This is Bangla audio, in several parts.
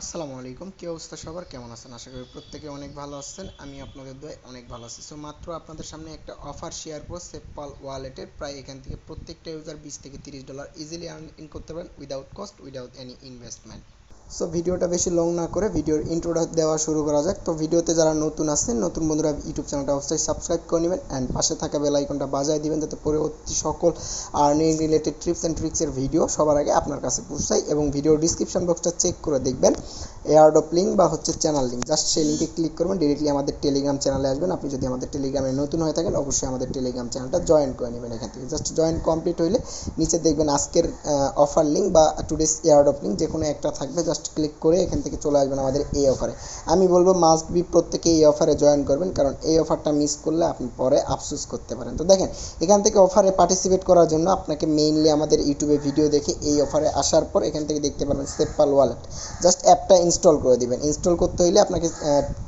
আসসালামু আলাইকুম। কি অবস্থা সবার? কেমন আছেন? আশা করি প্রত্যেকে অনেক ভালো আছেন। আমি আপনাদের দয়ে অনেক ভালো আছি। সো মাত্র আপনাদের সামনে একটা অফার শেয়ার করব। সেপাল ওয়ালেটের প্রায় এখান থেকে প্রত্যেকটা ইউজার বিশ থেকে তিরিশ ডলার ইজিলি আর্ন ইন করতে পারেন without cost without any investment so ভিডিওটা বেশি লং না করে ভিডিওর ইন্ট্রোটা দেওয়া শুরু করা যাক। তো, ভিডিওতে যারা নতুন আছেন, নতুন বন্ধুরা, ইউটিউব চ্যানেলটা অবশ্যই সাবস্ক্রাইব করে নেবেন অ্যান্ড পাশে থাকা বেল আইকনটা বাজায় দিবেন যাতে পরবর্তী সকল আর্নিং রিলেটেড ট্রিপস অ্যান্ড ট্রিক্সের ভিডিও সবার আগে আপনার কাছে পৌঁছায় এবং ভিডিওর ডিসক্রিপশন বক্সটা চেক করে দেখবেন। এয়ারডপ লিঙ্ক বা হচ্ছে চ্যানেল লিঙ্ক জাস্ট সেই লিঙ্কে ক্লিক করবেন ডিরেক্টলি আমাদের টেলিগ্রাম চ্যানেলে আসবেন। আপনি যদি আমাদের টেলিগ্রামে নতুন হয়ে থাকেন, অবশ্যই আমাদের টেলিগ্রাম চ্যানেলটা জয়েন করে নেবেন এখান থেকে। জাস্ট জয়েন কমপ্লিট হইলে নিচে দেখবেন আজকের অফার লিঙ্ক বা টুডেস এয়ারডপ লিঙ্ক যে কোনো একটা থাকবে জাস্ট ক্লিক করে এখান থেকে চলে আসবেন আমাদের এই অফারে আমি বলব মাস্ট বি প্রত্যেকে এই অফারে জয়েন করবেন, কারণ এই অফারটা মিস করলে আপনি পরে আফসোস করতে পারেন। তো দেখেন, এখান থেকে অফারে পার্টিসিপেট করার জন্য আপনাকে মেইনলি আমাদের ইউটিউবে ভিডিও দেখে এই অফারে আসার পর এখান থেকে দেখতে পারবেন সেপাল ওয়ালেট জাস্ট অ্যাপটা ইনস্টল করে দিবেন। ইনস্টল করতে হলে আপনাকে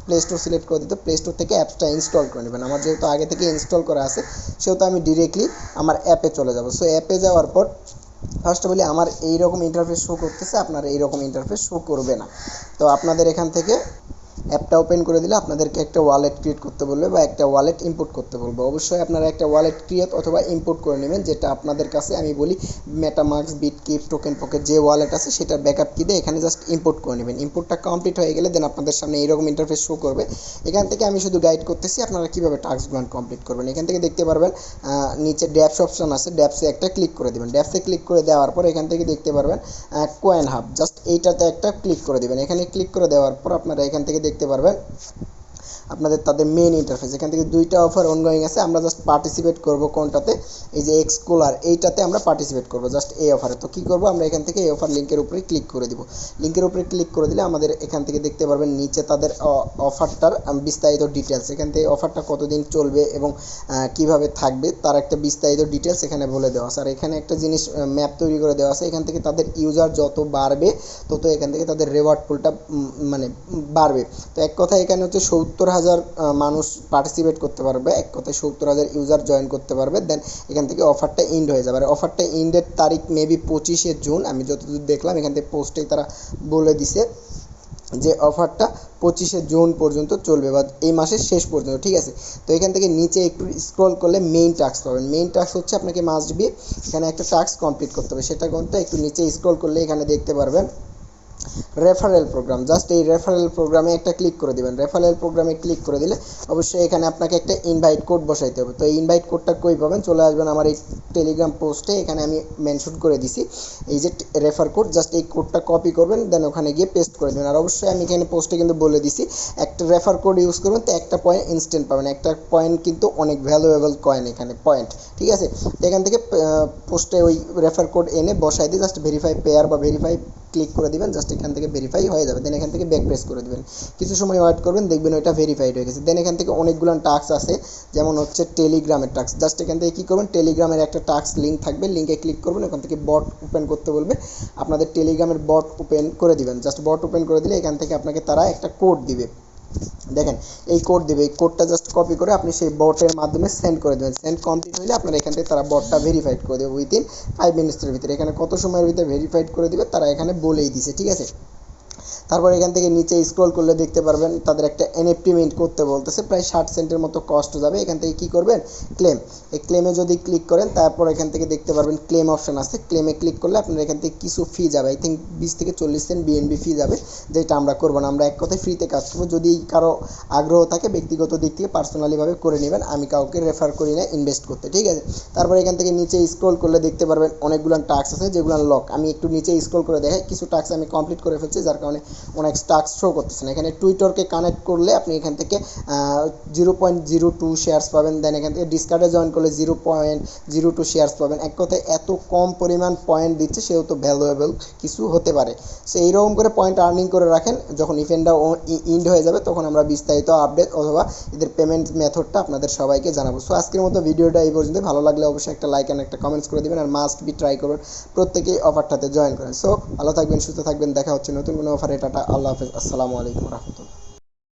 প্লে স্টোর সিলেক্ট করে দিতে প্লে স্টোর থেকে অ্যাপসটা ইনস্টল করে নেবেন। আমার যেহেতু আগে থেকে ইনস্টল করা আছে, সেহেতু আমি ডিরেক্টলি আমার অ্যাপে চলে যাব। সো অ্যাপে যাওয়ার পর ফার্স্ট অল আমার এইরকম ইন্টারফেস শো করতেছে, আপনার এইরকম ইন্টারফেস শো করবে না। তো আপনাদের এখান থেকে অ্যাপটা ওপেন করে দিলে আপনাদেরকে একটা ওয়ালেট ক্রিয়েট করতে বলবে বা একটা ওয়ালেট ইম্পোর্ট করতে বলবে। অবশ্যই আপনারা একটা ওয়ালেট ক্রিয়েট অথবা ইম্পোর্ট করে নেবেন, যেটা আপনাদের কাছে আমি বলি মেটামার্কস বিটকিপ টোকেন পকেট যে ওয়ালেট আছে সেটা ব্যাকআপ কি দিয়ে এখানে জাস্ট ইম্পোর্ট করে নেবেন। ইম্পোর্টটা কমপ্লিট হয়ে গেলে দেন আপনাদের সামনে এইরকম ইন্টারফেস শো করবে। এখান থেকে আমি শুধু গাইড করতেছি আপনারা কীভাবে টাস্কগুলো কমপ্লিট করবেন। এখান থেকে দেখতে পারবেন নিচে ড্যাপস অপশন আছে। ড্যাপসে একটা ক্লিক করে দেবেন। ড্যাপসে ক্লিক করে দেওয়ার পর এখান থেকে দেখতে পারবেন কোয়েন হাব জাস্ট এইটাতে একটা ক্লিক করে দেবেন। এখানে ক্লিক করে দেওয়ার পর আপনারা এখান থেকে দেখতে পারবেন আপনাদের তাদের মেন ইন্টারফেস এখান থেকে দুইটা অফার অনগোয়িং আছে, আমরা জাস্ট পার্টিসিপেট করব কোনটাতে? এই যে এক্সকোলার এইটাতে আমরা পার্টিসিপেট করব জাস্ট এই অফারে তো কী করব? আমরা এখান থেকে এই অফার লিঙ্কের উপরে ক্লিক করে দিব। লিঙ্কের উপরে ক্লিক করে দিলে আমাদের এখান থেকে দেখতে পারবেন নিচে তাদের অফারটার বিস্তারিত ডিটেলস এখান থেকে অফারটা কতদিন চলবে এবং কীভাবে থাকবে তার একটা বিস্তারিত ডিটেলস এখানে বলে দেওয়া আছে। আর এখানে একটা জিনিস ম্যাপ তৈরি করে দেওয়া আছে। এখান থেকে তাদের ইউজার যত বাড়বে, তত এখান থেকে তাদের রেওয়ার্ড পুলটা মানে বাড়বে। তো এক কথা এখানে হচ্ছে সত্তর হাজার মানুষ পার্টিসিপেট করতে পারবে। এক কথায় সত্তর হাজার ইউজার জয়েন করতে পারবে। দেন এখান থেকে অফারটা ইন্ড হয়ে যাবে। আর অফারটা ইন্ডের তারিখ মেবি পঁচিশে জুন। আমি যতদূর দেখলাম, এখান থেকে পোস্টেই তারা বলে দিছে যে অফারটা পঁচিশে জুন পর্যন্ত চলবে বা এই মাসের শেষ পর্যন্ত, ঠিক আছে? তো এখান থেকে নিচে একটু স্ক্রল করলে মেইন টাস্ক পাবেন। মেইন টাস্ক হচ্ছে আপনাকে মাস্ট বি এখানে একটা টাস্ক কমপ্লিট করতে হবে। সেটা কোনটা? একটু নিচে স্ক্রল করলে এখানে দেখতে পারবেন। রেফারেল প্রোগ্রাম জাস্ট এই রেফারেল প্রোগ্রামে একটা ক্লিক করে দেবেন। রেফারেল প্রোগ্রামে ক্লিক করে দিলে অবশ্যই এখানে আপনাকে একটা ইনভাইট কোড বসাইতে হবে। তো এই ইনভাইট কোডটা কই পাবেন? চলে আসবেন আমার এই টেলিগ্রাম পোস্টে এখানে আমি মেনশন করে দিছি। এই যে রেফার কোড জাস্ট এই কোডটা কপি করবেন দেন ওখানে গিয়ে পেস্ট করে দেবেন। আর অবশ্যই আমি এখানে পোস্টে কিন্তু বলে দিছি, একটা রেফার কোড ইউজ করবেন, তো একটা পয়েন্ট ইনস্ট্যান্ট পাবেন। একটা পয়েন্ট কিন্তু অনেক ভ্যালুয়েবল কয়েন এখানে পয়েন্ট ঠিক আছে? এখান থেকে পোস্টে ওই রেফার কোড এনে বসাই দিয়ে জাস্ট ভেরিফাই পেয়ার বা ভেরিফাই ক্লিক করে দিবেন জাস্ট এখান থেকে ভেরিফাই হয়ে যাবে দেন এখান থেকে ব্যাক প্রেস করে দেবেন। কিছু সময় ওয়েট করবেন, দেখবেন ওইটা ভেরিফাইড হয়ে গেছে। দেন এখান থেকে অনেকগুলো টাস্ক আছে, যেমন হচ্ছে টেলিগ্রামের টাস্ক জাস্ট এখান থেকে কী করবেন টেলিগ্রামের একটা টাস্ক লিঙ্ক থাকবে লিঙ্কে ক্লিক করবেন, ওখান থেকে বট ওপেন করতে বলবে। আপনাদের টেলিগ্রামের বট ওপেন করে দিবেন। জাস্ট বট ওপেন করে দিলে এখান থেকে আপনাকে তারা একটা কোড দিবে। দেখেন, এই কোড দেবে। এই কোডটা জাস্ট কপি করে আপনি সেই বটের মাধ্যমে সেন্ড করে দেবেন। সেন্ড কমপ্লিট হলে আপনার এখান থেকে তারা বটটা ভেরিফাইড করে দেবে উইদিন ফাইভ মিনিটসের ভিতরে। এখানে কত সময়ের ভিতরে ভেরিফাইড করে দেবে, তারা এখানে বলেই দিছে, ঠিক আছে? তারপর এখান থেকে নিচে স্ক্রল করলে দেখতে পারবেন তাদের একটা এনএফটি মিন্ট করতে বলতেছে। প্রায় ষাট সেন্টের মতো কস্ট যাবে। এখান থেকে কি করবেন? ক্লেম এই ক্লেমে যদি ক্লিক করেন, তারপর এখান থেকে দেখতে পারবেন ক্লেম অপশন আছে। ক্লেমে ক্লিক করলে আপনার এখান থেকে কিছু ফি যাবে। আই থিঙ্ক বিশ থেকে চল্লিশ সেন্ট বিএনবি ফি যাবে, যেটা আমরা করব না। আমরা এক কথায় ফ্রিতে কাজ করব। যদি কারও আগ্রহ থাকে, ব্যক্তিগত দিক থেকে পার্সোনালিভাবে করে নেবেন। আমি কাউকে রেফার করি না ইনভেস্ট করতে, ঠিক আছে? তারপর এখান থেকে নিচে স্ক্রল করলে দেখতে পারবেন অনেকগুলো টাস্ক আছে যেগুলো লক আমি একটু নিচে স্ক্রল করে দেখাই। কিছু টাস্ক আমি কমপ্লিট করে ফেলছি, যার কারণে অনেক স্টাক্স শো করতেছে না এখানে টুইটারকে কানেক্ট করলে আপনি এখান থেকে zero point zero two shares পাবেন। দেন এখান থেকে ডিসকার্ডে জয়েন করলে zero point zero two shares পাবেন। এক কথায় এত কম পরিমাণ পয়েন্ট দিচ্ছে সেহেতু ভ্যালুয়েবল কিছু হতে পারে। সো এইরকম করে পয়েন্ট আর্নিং করে রাখেন। যখন ইভেন্টটা ইন্ড হয়ে যাবে, তখন আমরা বিস্তারিত আপডেট অথবা এদের পেমেন্ট মেথডটা আপনাদের সবাইকে জানাব। সো আজকের মতো ভিডিওটা এই পর্যন্ত ভালো লাগলে অবশ্যই একটা লাইক অ্যান্ড একটা কমেন্টস করে দেবেন। আর মাস্ট বি ট্রাই করবেন প্রত্যেকেই অফারটাতে জয়েন করেন। সো ভালো থাকবেন, সুস্থ থাকবেন। দেখা হচ্ছে নতুন কোনো অফারে টাটা আল্লাহ হাফেজ আসসালামু আলাইকুম রহমতুল্লাহ।